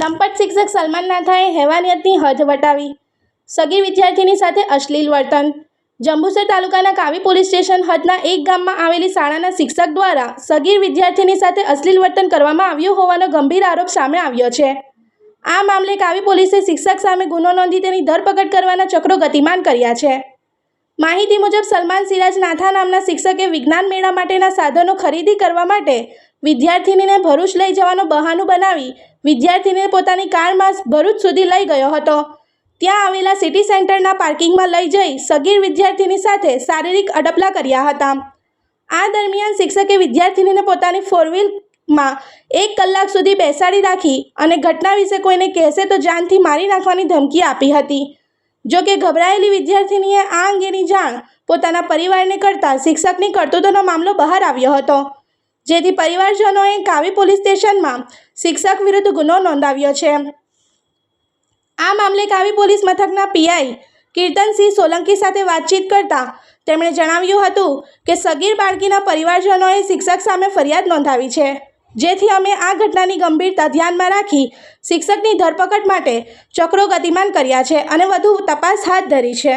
શિક્ષક સલમાન નાથાએ હેવાનિયતની હદ વટાવી. સગીર વિદ્યાર્થીની સાથે અશ્લીલ વર્તન. જંબુસર તાલુકાના કાવી પોલીસ સ્ટેશન હદના એક ગામમાં આવેલી શાળાના શિક્ષક દ્વારા સગીર વિદ્યાર્થીની સાથે અશ્લીલ વર્તન કરવામાં આવ્યું હોવાનો ગંભીર આરોપ સામે આવ્યો છે. આ મામલે કાવી પોલીસે શિક્ષક સામે ગુનો નોંધી તેની ધરપકડ કરવાના ચક્રો ગતિમાન કર્યા છે. માહિતી મુજબ સલમાન સિરાજ નાથા નામના શિક્ષકે વિજ્ઞાન મેળા માટેના સાધનો ખરીદી કરવા માટે વિદ્યાર્થીનીને ભરૂચ લઈ જવાનું બહાનું બનાવી વિદ્યાર્થીને પોતાની કારમાં ભરૂચ સુધી લઈ ગયો હતો. ત્યાં આવેલા સિટી સેન્ટરના પાર્કિંગમાં લઈ જઈ સગીર વિદ્યાર્થીની સાથે શારીરિક અડપલા કર્યા હતા. આ દરમિયાન શિક્ષકે વિદ્યાર્થીનીને પોતાની ફોર વ્હીલમાં એક કલાક સુધી બેસાડી રાખી અને ઘટના વિશે કોઈને કહેશે તો જાનથી મારી નાખવાની ધમકી આપી હતી. જો કે ગભરાયેલી વિદ્યાર્થીનીએ આ અંગેની જાણ પોતાના પરિવારને કરતાં શિક્ષકની કરતૂતોનો મામલો બહાર આવ્યો હતો. જેથી પરિવારજનોએ કાવી પોલીસ સ્ટેશનમાં શિક્ષક વિરુદ્ધ ગુનો નોંધાવ્યો છે. આ મામલે કાવી પોલીસ મથકના પીઆઈ કીર્તનસિંહ સોલંકી સાથે વાતચીત કરતા તેમણે જણાવ્યું હતું કે સગીર બાળકીના પરિવારજનોએ શિક્ષક સામે ફરિયાદ નોંધાવી છે, જેથી અમે આ ઘટનાની ગંભીરતા ધ્યાનમાં રાખી શિક્ષકની ધરપકડ માટે ચક્રો ગતિમાન કર્યા છે અને વધુ તપાસ હાથ ધરી છે.